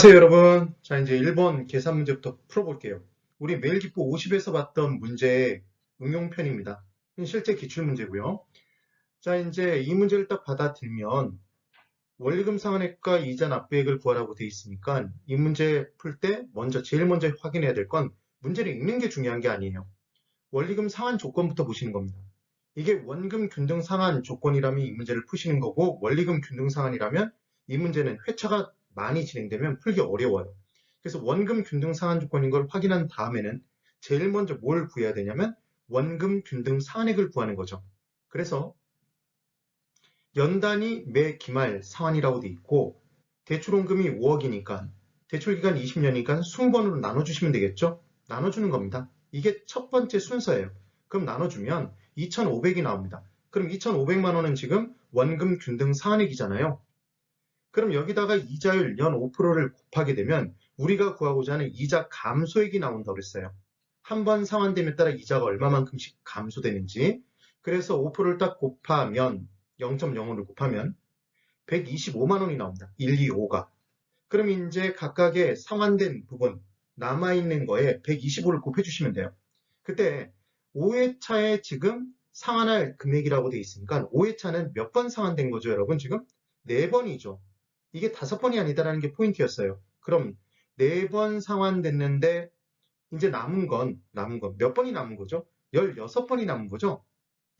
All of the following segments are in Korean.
안녕하세요 여러분. 자 이제 1번 계산 문제부터 풀어볼게요. 우리 매일 기포 50에서 봤던 문제의 응용편입니다. 실제 기출 문제고요. 자 이제 이 문제를 딱 받아들면 원리금 상환액과 이자 납부액을 구하라고 되어 있으니까 이 문제 풀 때 먼저 제일 먼저 확인해야 될 건 문제를 읽는 게 중요한 게 아니에요. 원리금 상환 조건부터 보시는 겁니다. 이게 원금 균등 상환 조건이라면 이 문제를 푸시는 거고 원리금 균등 상환이라면 이 문제는 회차가 많이 진행되면 풀기 어려워요. 그래서 원금 균등 상환 조건인 걸 확인한 다음에는 제일 먼저 뭘 구해야 되냐면 원금 균등 상환액을 구하는 거죠. 그래서 연단위 매 기말 상환이라고 돼 있고 대출원금이 5억이니까 대출기간 20년이니까 20번으로 나눠주시면 되겠죠? 나눠주는 겁니다. 이게 첫 번째 순서예요. 그럼 나눠주면 2,500이 나옵니다. 그럼 2,500만 원은 지금 원금 균등 상환액이잖아요. 그럼 여기다가 이자율 연 5%를 곱하게 되면 우리가 구하고자 하는 이자 감소액이 나온다고 그랬어요. 한 번 상환됨에 따라 이자가 얼마만큼씩 감소되는지 그래서 5%를 딱 곱하면 0.05를 곱하면 125만 원이 나옵니다. 125가. 그럼 이제 각각의 상환된 부분 남아있는 거에 125를 곱해주시면 돼요. 그때 5회차에 지금 상환할 금액이라고 되어 있으니까 5회차는 몇 번 상환된 거죠 여러분 지금? 4번이죠. 이게 다섯 번이 아니다라는 게 포인트였어요. 그럼 네 번 상환됐는데 이제 남은 건 남은 건 몇 번이 남은 거죠? 16번이 남은 거죠?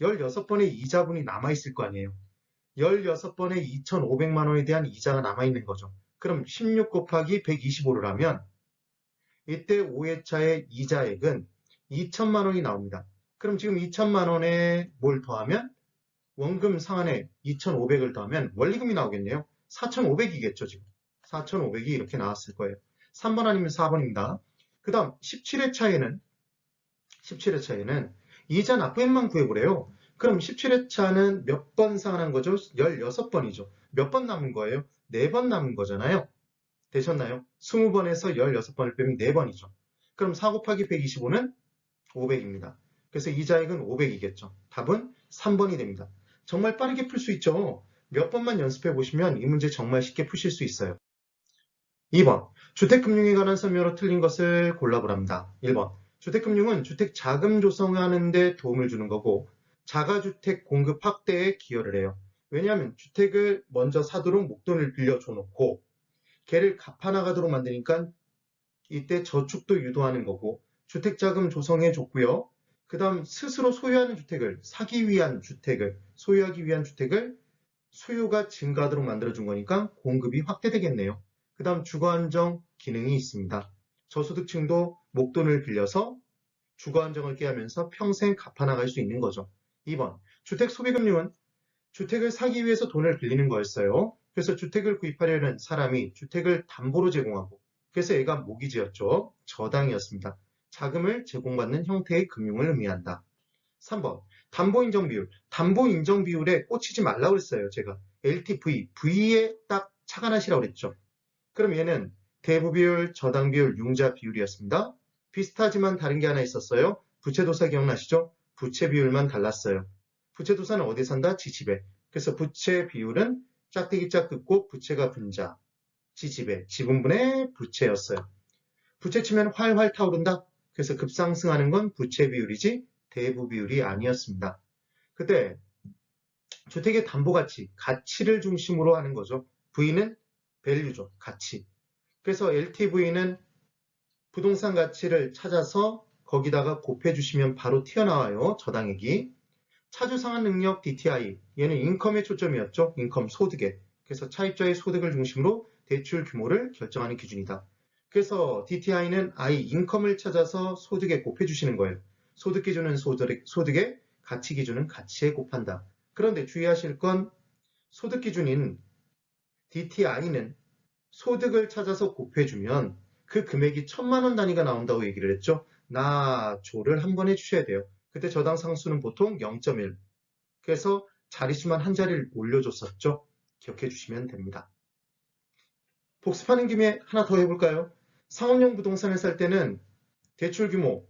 16번의 이자분이 남아 있을 거 아니에요. 16번에 2,500만 원에 대한 이자가 남아 있는 거죠. 그럼 16 곱하기 125를 하면 이때 5회차의 이자액은 2천만 원이 나옵니다. 그럼 지금 2천만 원에 뭘 더하면 원금 상환에 2,500을 더하면 원리금이 나오겠네요. 4,500이겠죠, 지금. 4,500이 이렇게 나왔을 거예요. 3번 아니면 4번입니다. 그 다음 17회 차에는 17회 차에는 이자 납부액만 구해보래요. 그럼 17회 차는 몇 번 상환한 거죠? 16번이죠. 몇 번 남은 거예요? 4번 남은 거잖아요. 되셨나요? 20번에서 16번을 빼면 4번이죠. 그럼 4 곱하기 125는 500입니다. 그래서 이자액은 500이겠죠. 답은 3번이 됩니다. 정말 빠르게 풀 수 있죠. 몇 번만 연습해 보시면 이 문제 정말 쉽게 푸실 수 있어요. 2번 주택금융에 관한 설명으로 틀린 것을 골라보랍니다. 1번 주택금융은 주택 자금 조성하는 데 도움을 주는 거고 자가주택 공급 확대에 기여를 해요. 왜냐하면 주택을 먼저 사도록 목돈을 빌려줘 놓고 걔를 갚아나가도록 만드니까 이때 저축도 유도하는 거고 주택자금 조성해 줬고요. 그 다음 스스로 소유하는 주택을 사기 위한 주택을 소유하기 위한 주택을 수요가 증가하도록 만들어준 거니까 공급이 확대되겠네요. 그 다음 주거안정 기능이 있습니다. 저소득층도 목돈을 빌려서 주거안정을 깨하면서 평생 갚아나갈 수 있는 거죠. 2번 주택 소비금융은 주택을 사기 위해서 돈을 빌리는 거였어요. 그래서 주택을 구입하려는 사람이 주택을 담보로 제공하고 그래서 얘가 모기지였죠. 저당이었습니다. 자금을 제공받는 형태의 금융을 의미한다. 3번 담보 인정 비율. 담보 인정 비율에 꽂히지 말라고 했어요. 제가 LTV, V에 딱 착안하시라고 그랬죠. 그럼 얘는 대부 비율, 저당 비율, 융자 비율이었습니다. 비슷하지만 다른 게 하나 있었어요. 부채도사 기억나시죠? 부채 비율만 달랐어요. 부채도사는 어디 산다? 지집에. 그래서 부채 비율은 짝대기 짝 긋고 부채가 분자. 지집에. 지분분의 부채였어요. 부채 치면 활활 타오른다? 그래서 급상승하는 건 부채 비율이지 대부 비율이 아니었습니다. 그때 주택의 담보 가치, 가치를 중심으로 하는 거죠. V는 밸류죠. 가치. 그래서 LTV는 부동산 가치를 찾아서 거기다가 곱해 주시면 바로 튀어나와요. 저당액이. 차주 상환 능력 DTI. 얘는 인컴의 초점이었죠. 인컴, 소득에. 그래서 차입자의 소득을 중심으로 대출 규모를 결정하는 기준이다. 그래서 DTI는 I, 인컴을 찾아서 소득에 곱해 주시는 거예요. 소득 기준은 소득, 소득의 가치 기준은 가치에 곱한다. 그런데 주의하실 건 소득 기준인 DTI는 소득을 찾아서 곱해주면 그 금액이 천만 원 단위가 나온다고 얘기를 했죠. 나, 조를 한 번 해주셔야 돼요. 그때 저당 상수는 보통 0.1. 그래서 자리수만 한 자리를 올려줬었죠. 기억해 주시면 됩니다. 복습하는 김에 하나 더 해볼까요? 상업용 부동산을 살 때는 대출 규모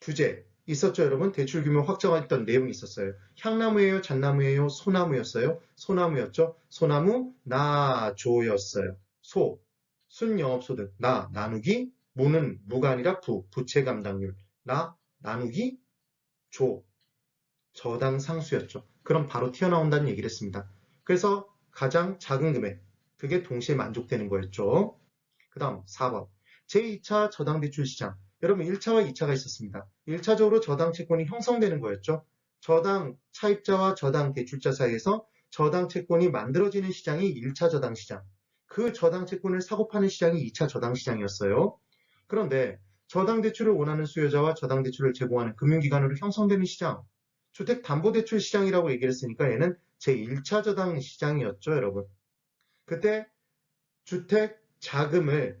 주제 있었죠 여러분? 대출 규모 확정했던 내용이 있었어요. 향나무예요? 잣나무예요? 소나무였어요? 소나무였죠? 소나무 나조였어요. 소 순영업소득 나 나누기 무는 무가 아니라 부 부채 감당률 나 나누기 조 저당 상수였죠. 그럼 바로 튀어나온다는 얘기를 했습니다. 그래서 가장 작은 금액 그게 동시에 만족되는 거였죠. 그 다음 4번 제2차 저당 대출 시장 여러분 1차와 2차가 있었습니다. 1차적으로 저당 채권이 형성되는 거였죠. 저당 차입자와 저당 대출자 사이에서 저당 채권이 만들어지는 시장이 1차 저당 시장 그 저당 채권을 사고 파는 시장이 2차 저당 시장이었어요. 그런데 저당 대출을 원하는 수요자와 저당 대출을 제공하는 금융기관으로 형성되는 시장 주택담보대출 시장이라고 얘기를 했으니까 얘는 제1차 저당 시장이었죠, 여러분. 그때 주택 자금을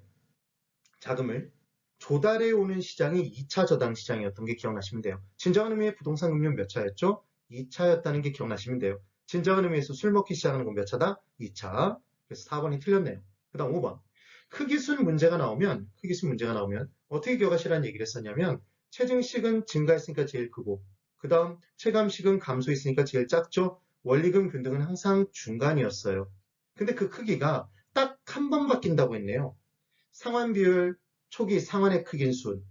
자금을 조달해 오는 시장이 2차 저당 시장이었던 게 기억나시면 돼요. 진정한 의미의 부동산 금융 몇 차였죠? 2차였다는 게 기억나시면 돼요. 진정한 의미에서 술 먹기 시작하는 건 몇 차다? 2차. 그래서 4번이 틀렸네요. 그 다음 5번. 크기순 문제가 나오면, 크기순 문제가 나오면 어떻게 기억하시라는 얘기를 했었냐면 체증식은 증가했으니까 제일 크고 그 다음 체감식은 감소했으니까 제일 작죠? 원리금 균등은 항상 중간이었어요. 근데 그 크기가 딱 한 번 바뀐다고 했네요. 상환 비율, 초기 상환의 크기순,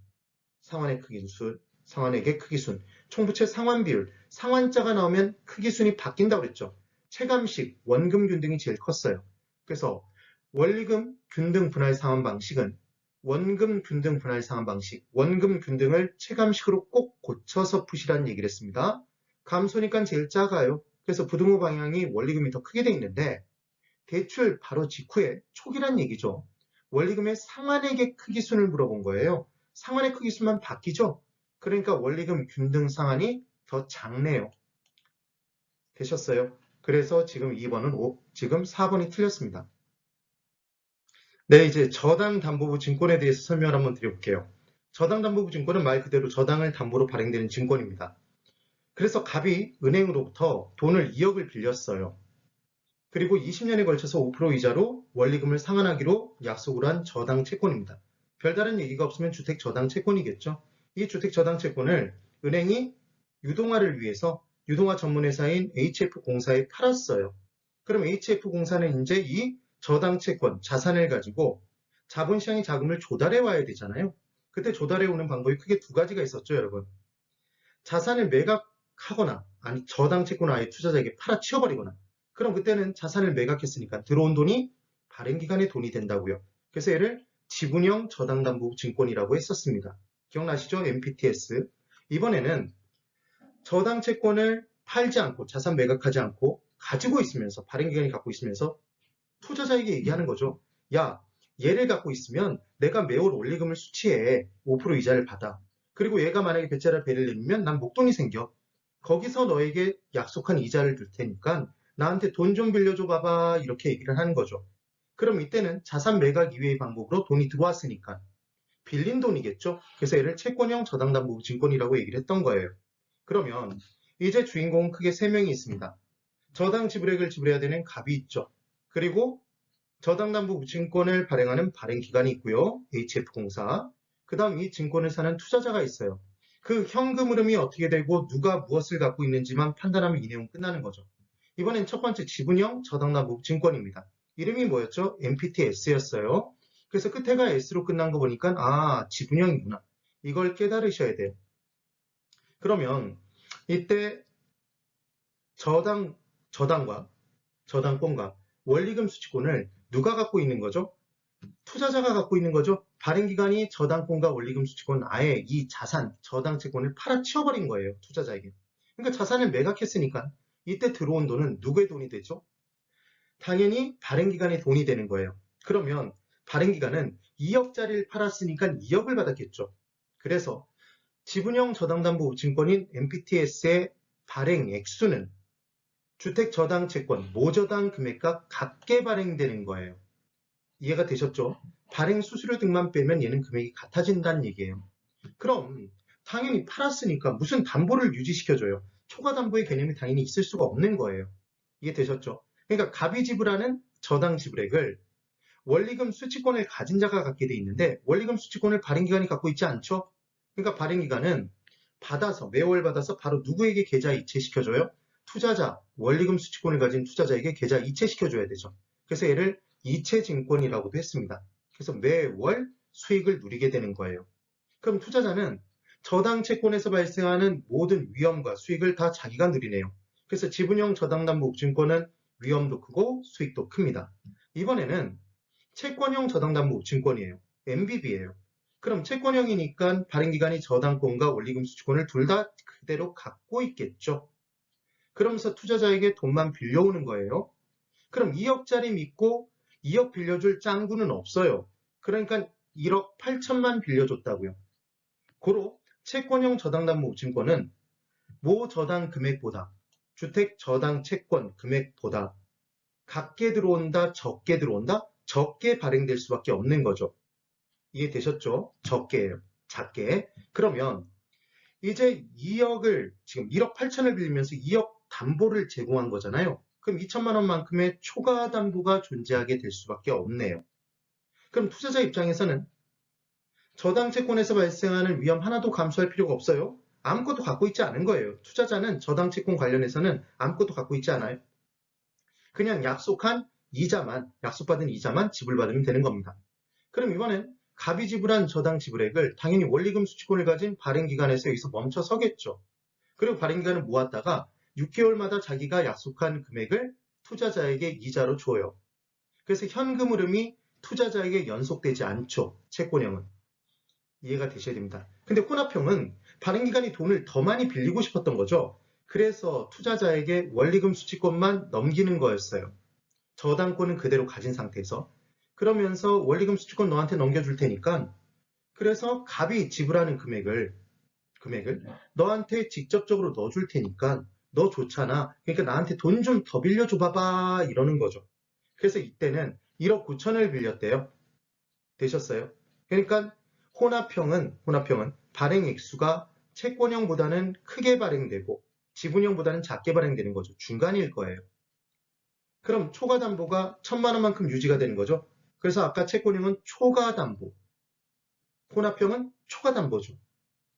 상환의 크기순, 상환액의 크기순, 총부채 상환 비율, 상환자가 나오면 크기순이 바뀐다고 그랬죠. 체감식, 원금 균등이 제일 컸어요. 그래서 원리금 균등 분할 상환 방식은 원금 균등 분할 상환 방식, 원금 균등을 체감식으로 꼭 고쳐서 푸시라는 얘기를 했습니다. 감소니까 제일 작아요. 그래서 부등호 방향이 원리금이 더 크게 돼 있는데 대출 바로 직후에 초기란 얘기죠. 원리금의 상환액의 크기순을 물어본 거예요. 상환의 크기순만 바뀌죠. 그러니까 원리금 균등 상환이 더 작네요. 되셨어요? 그래서 지금 2번은 5, 지금 4번이 틀렸습니다. 네, 이제 저당 담보부 증권에 대해서 설명을 한번 드려볼게요. 저당 담보부 증권은 말 그대로 저당을 담보로 발행되는 증권입니다. 그래서 갑이 은행으로부터 돈을 2억을 빌렸어요. 그리고 20년에 걸쳐서 5% 이자로 원리금을 상환하기로 약속을 한 저당 채권입니다. 별다른 얘기가 없으면 주택 저당 채권이겠죠. 이 주택 저당 채권을 은행이 유동화를 위해서 유동화 전문회사인 HF공사에 팔았어요. 그럼 HF공사는 이제 이 저당 채권, 자산을 가지고 자본시장의 자금을 조달해 와야 되잖아요. 그때 조달해 오는 방법이 크게 두 가지가 있었죠, 여러분. 자산을 매각하거나 아니 저당 채권을 아예 투자자에게 팔아치워버리거나 그럼 그때는 자산을 매각했으니까 들어온 돈이 발행기관의 돈이 된다고요. 그래서 얘를 지분형 저당담보 증권이라고 했었습니다. 기억나시죠? MPTS. 이번에는 저당 채권을 팔지 않고 자산 매각하지 않고 가지고 있으면서 발행기관이 갖고 있으면서 투자자에게 얘기하는 거죠. 야, 얘를 갖고 있으면 내가 매월 원리금을 수취해 5% 이자를 받아. 그리고 얘가 만약에 배째라 배를 내면 난 목돈이 생겨. 거기서 너에게 약속한 이자를 줄 테니까 나한테 돈 좀 빌려줘 봐봐 이렇게 얘기를 하는 거죠. 그럼 이때는 자산 매각 이외의 방법으로 돈이 들어왔으니까 빌린 돈이겠죠. 그래서 얘를 채권형 저당담보 증권이라고 얘기를 했던 거예요. 그러면 이제 주인공은 크게 3명이 있습니다. 저당 지불액을 지불해야 되는 갑이 있죠. 그리고 저당담보 증권을 발행하는 발행 기관이 있고요. HF공사. 그 다음 이 증권을 사는 투자자가 있어요. 그 현금 흐름이 어떻게 되고 누가 무엇을 갖고 있는지만 판단하면 이 내용 끝나는 거죠. 이번엔 첫 번째 지분형 저당담보 증권입니다. 이름이 뭐였죠? MPTS였어요. 그래서 끝에가 S로 끝난 거 보니까 아 지분형이구나. 이걸 깨달으셔야 돼요. 그러면 이때 저당 저당과 저당권과 원리금 수취권을 누가 갖고 있는 거죠? 투자자가 갖고 있는 거죠. 발행기관이 저당권과 원리금 수취권 아예 이 자산, 저당채권을 팔아치워버린 거예요. 투자자에게. 그러니까 자산을 매각했으니까 이때 들어온 돈은 누구의 돈이 되죠? 당연히 발행기관의 돈이 되는 거예요. 그러면 발행기관은 2억짜리를 팔았으니까 2억을 받았겠죠. 그래서 지분형 저당담보 증권인 MPTS의 발행 액수는 주택 저당 채권 모저당 금액과 같게 발행되는 거예요. 이해가 되셨죠? 발행 수수료 등만 빼면 얘는 금액이 같아진다는 얘기예요. 그럼 당연히 팔았으니까 무슨 담보를 유지시켜줘요. 초과담보의 개념이 당연히 있을 수가 없는 거예요. 이해 되셨죠? 그러니까 갑이 지불하는 저당 지불액을 원리금 수취권을 가진 자가 갖게 돼 있는데 원리금 수취권을 발행기관이 갖고 있지 않죠? 그러니까 발행기관은 받아서 매월 받아서 바로 누구에게 계좌 이체시켜줘요? 투자자, 원리금 수취권을 가진 투자자에게 계좌 이체시켜줘야 되죠. 그래서 얘를 이체증권이라고도 했습니다. 그래서 매월 수익을 누리게 되는 거예요. 그럼 투자자는 저당 채권에서 발생하는 모든 위험과 수익을 다 자기가 누리네요. 그래서 지분형 저당 담보증권은 위험도 크고 수익도 큽니다. 이번에는 채권형 저당 담보증권이에요. MBB예요. 그럼 채권형이니까 발행기관이 저당권과 원리금 수취권을 둘 다 그대로 갖고 있겠죠. 그러면서 투자자에게 돈만 빌려오는 거예요. 그럼 2억짜리 믿고 2억 빌려줄 짱구는 없어요. 그러니까 1억 8천만 빌려줬다고요. 고로 채권형 저당담보증권은 모 저당 금액보다 주택 저당 채권 금액보다 같게 들어온다, 적게 들어온다, 적게 발행될 수밖에 없는 거죠. 이해되셨죠? 적게예요. 작게. 그러면 이제 2억을 지금 1억 8천을 빌리면서 2억 담보를 제공한 거잖아요. 그럼 2천만 원만큼의 초과 담보가 존재하게 될 수밖에 없네요. 그럼 투자자 입장에서는 저당 채권에서 발생하는 위험 하나도 감수할 필요가 없어요. 아무것도 갖고 있지 않은 거예요. 투자자는 저당 채권 관련해서는 아무것도 갖고 있지 않아요. 그냥 약속한 이자만, 약속받은 이자만 지불받으면 되는 겁니다. 그럼 이번엔 갑이 지불한 저당 지불액을 당연히 원리금 수취권을 가진 발행기관에서 여기서 멈춰 서겠죠. 그리고 발행기관을 모았다가 6개월마다 자기가 약속한 금액을 투자자에게 이자로 줘요. 그래서 현금 흐름이 투자자에게 연속되지 않죠. 채권형은. 이해가 되셔야 됩니다. 근데 혼합형은 발행기관이 돈을 더 많이 빌리고 싶었던 거죠. 그래서 투자자에게 원리금 수취권만 넘기는 거였어요. 저당권은 그대로 가진 상태에서. 그러면서 원리금 수취권 너한테 넘겨줄 테니까 그래서 갑이 지불하는 금액을 금액을 너한테 직접적으로 넣어줄 테니까 너 좋잖아. 그러니까 나한테 돈 좀 더 빌려줘 봐봐 이러는 거죠. 그래서 이때는 1억 9천을 빌렸대요. 되셨어요? 그러니까 혼합형은 혼합형은 발행 액수가 채권형보다는 크게 발행되고 지분형보다는 작게 발행되는 거죠. 중간일 거예요. 그럼 초과 담보가 천만 원만큼 유지가 되는 거죠. 그래서 아까 채권형은 초과 담보, 혼합형은 초과 담보죠.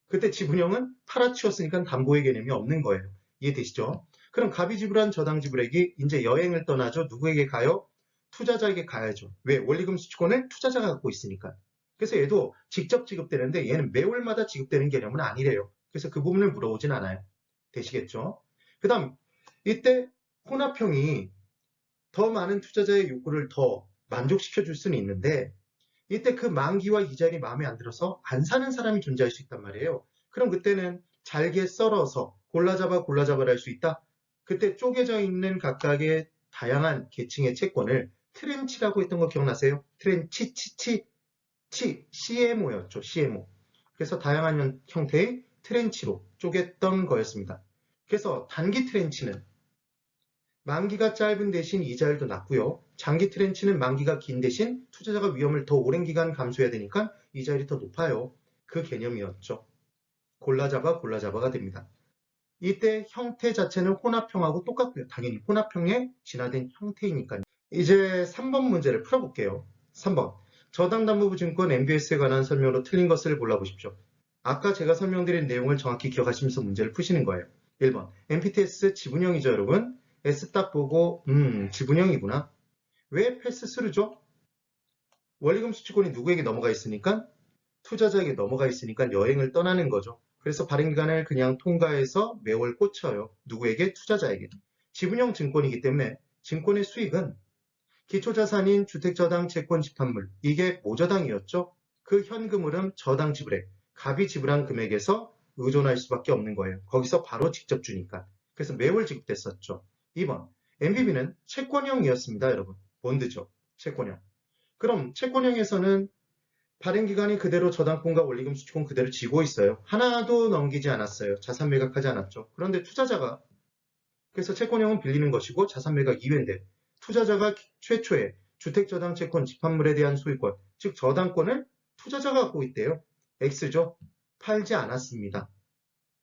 그때 지분형은 팔아치웠으니까 담보의 개념이 없는 거예요. 이해되시죠? 그럼 갑이 지불한 저당 지불액이 이제 여행을 떠나죠. 누구에게 가요? 투자자에게 가야죠. 왜? 원리금 수취권을 투자자가 갖고 있으니까. 그래서 얘도 직접 지급되는데 얘는 매월마다 지급되는 개념은 아니래요. 그래서 그 부분을 물어보진 않아요. 되시겠죠? 그 다음 이때 혼합형이 더 많은 투자자의 욕구를 더 만족시켜 줄 수는 있는데 이때 그 만기와 이자율이 마음에 안 들어서 안 사는 사람이 존재할 수 있단 말이에요. 그럼 그때는 잘게 썰어서 골라잡아 골라잡아를 할 수 있다. 그때 쪼개져 있는 각각의 다양한 계층의 채권을 트렌치라고 했던 거 기억나세요? 트렌치, 치치, 치, CMO였죠. CMO. 그래서 다양한 형태의 트렌치로 쪼갰던 거였습니다. 그래서 단기 트렌치는 만기가 짧은 대신 이자율도 낮고요. 장기 트렌치는 만기가 긴 대신 투자자가 위험을 더 오랜 기간 감수해야 되니까 이자율이 더 높아요. 그 개념이었죠. 골라잡아 골라잡아가 됩니다. 이때 형태 자체는 혼합형하고 똑같고요. 당연히 혼합형의 진화된 형태이니까요. 이제 3번 문제를 풀어볼게요. 3번. 저당 담보부 증권 MBS에 관한 설명으로 틀린 것을 골라보십시오. 아까 제가 설명드린 내용을 정확히 기억하시면서 문제를 푸시는 거예요. 1번. MPTS 지분형이죠, 여러분. S 딱 보고 음, 지분형이구나. 왜 패스스루죠? 원리금 수취권이 누구에게 넘어가 있으니까? 투자자에게 넘어가 있으니까 여행을 떠나는 거죠. 그래서 발행기간을 그냥 통과해서 매월 꽂혀요. 누구에게? 투자자에게. 지분형 증권이기 때문에 증권의 수익은 기초자산인 주택저당 채권 집합물 이게 모저당이었죠. 그 현금 흐름 저당 지불액 갑이 지불한 금액에서 의존할 수밖에 없는 거예요. 거기서 바로 직접 주니까. 그래서 매월 지급됐었죠. 2번 MBB는 채권형이었습니다. 여러분. 본드죠. 채권형. 그럼 채권형에서는 발행기간이 그대로 저당권과 원리금 수취권 그대로 지고 있어요. 하나도 넘기지 않았어요. 자산 매각하지 않았죠. 그런데 투자자가 그래서 채권형은 빌리는 것이고 자산 매각 이외인데 투자자가 최초의 주택저당 채권 집합물에 대한 소유권, 즉 저당권을 투자자가 갖고 있대요. X죠. 팔지 않았습니다.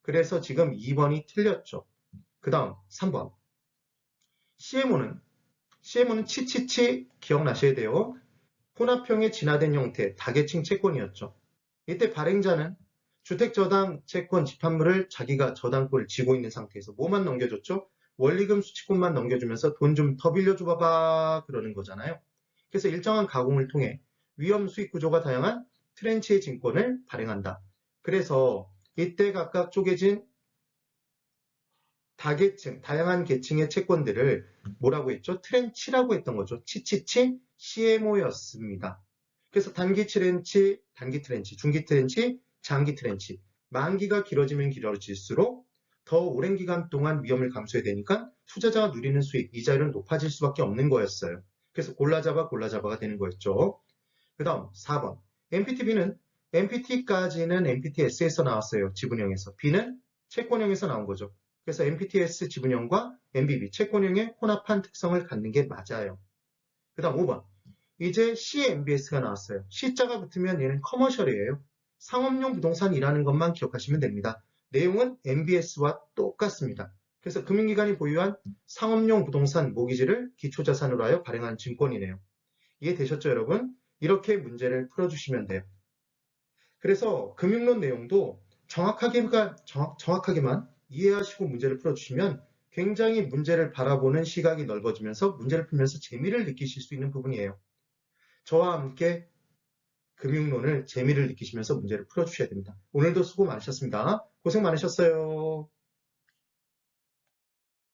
그래서 지금 2번이 틀렸죠. 그 다음 3번. CMO는 CMO는 치치치 기억나셔야 돼요. 혼합형의 진화된 형태, 다계층 채권이었죠. 이때 발행자는 주택 저당 채권 집합물을 자기가 저당권을 쥐고 있는 상태에서 뭐만 넘겨줬죠? 원리금 수취권만 넘겨주면서 돈 좀 더 빌려줘 봐봐 그러는 거잖아요. 그래서 일정한 가공을 통해 위험 수익 구조가 다양한 트렌치의 증권을 발행한다. 그래서 이때 각각 쪼개진 다계층, 다양한 계층의 채권들을 뭐라고 했죠? 트렌치라고 했던 거죠. 치치치 CMO였습니다. 그래서 단기 트렌치, 단기 트렌치, 중기 트렌치, 장기 트렌치. 만기가 길어지면 길어질수록 더 오랜 기간 동안 위험을 감수해야 되니까 투자자가 누리는 수익, 이자율은 높아질 수밖에 없는 거였어요. 그래서 골라잡아 골라잡아가 되는 거였죠. 그 다음 4번. MPTB는 MPT까지는 MPTS에서 나왔어요. 지분형에서. B는 채권형에서 나온 거죠. 그래서 MPTS 지분형과 MBB 채권형의 혼합한 특성을 갖는 게 맞아요. 그 다음 5번. 이제 CMBS가 나왔어요. C자가 붙으면 얘는 커머셜이에요. 상업용 부동산이라는 것만 기억하시면 됩니다. 내용은 MBS와 똑같습니다. 그래서 금융기관이 보유한 상업용 부동산 모기지를 기초자산으로 하여 발행한 증권이네요. 이해되셨죠, 여러분? 이렇게 문제를 풀어주시면 돼요. 그래서 금융론 내용도 정확하게가, 정확, 정확하게만 이해하시고 문제를 풀어주시면 굉장히 문제를 바라보는 시각이 넓어지면서 문제를 풀면서 재미를 느끼실 수 있는 부분이에요. 저와 함께 금융론을 재미를 느끼시면서 문제를 풀어주셔야 됩니다. 오늘도 수고 많으셨습니다. 고생 많으셨어요.